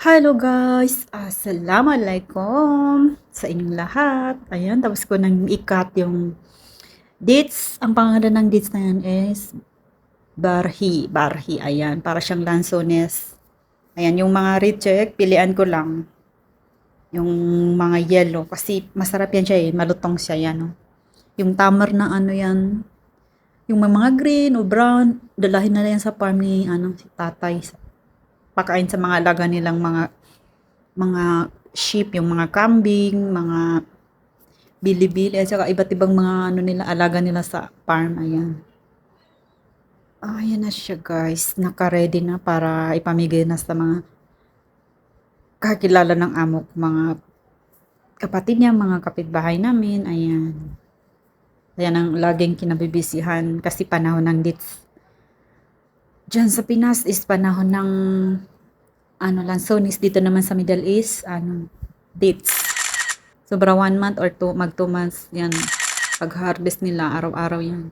Hello guys! Assalamualaikum sa inyong lahat. Ayan, tapos ko nang ikat yung dates. Ang pangalan ng dates na yan is Barhi. Barhi, ayan. Para siyang lansones. Ayan, yung mga reject, pilian ko lang. Yung mga yellow. Kasi masarap yan siya eh. Malutong siya yan. No? Yung tamar na ano yan. Yung mga green o brown, dalahin na yan sa farm ni ano, si tatay pakain sa mga alaga nilang mga mga sheep, yung mga kambing, mga bili-bili, at saka iba't ibang mga ano nila, alaga nila sa farm. Ayan. Ayan na siya guys. Naka-ready na para ipamigay na sa mga kakilala ng amo ko, mga kapatid niya, mga kapitbahay namin. Ayan. Ayan ang laging kinabibisihan kasi panahon ng dates. Diyan sa Pinas is panahon ng ano lansones dito naman sa Middle East ano dates. Sobra one month or two, mag two months yan. Pag harvest nila araw-araw yan.